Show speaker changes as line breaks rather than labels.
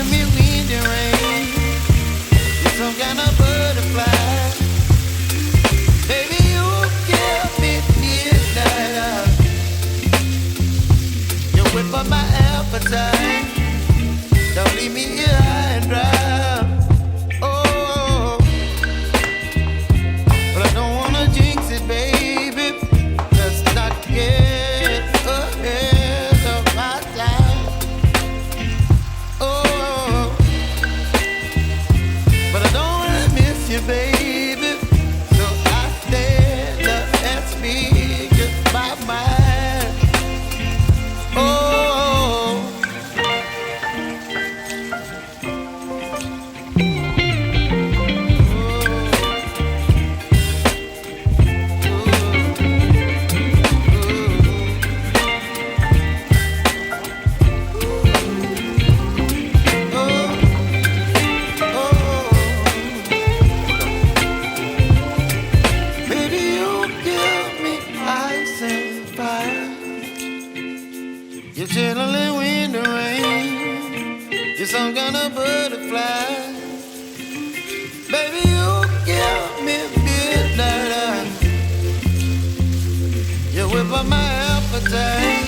giving me wind and rain. Some kind of baby. You're chilling wind the rain. You're some kind of butterfly. Baby, you give me midnight. You whip up my appetite.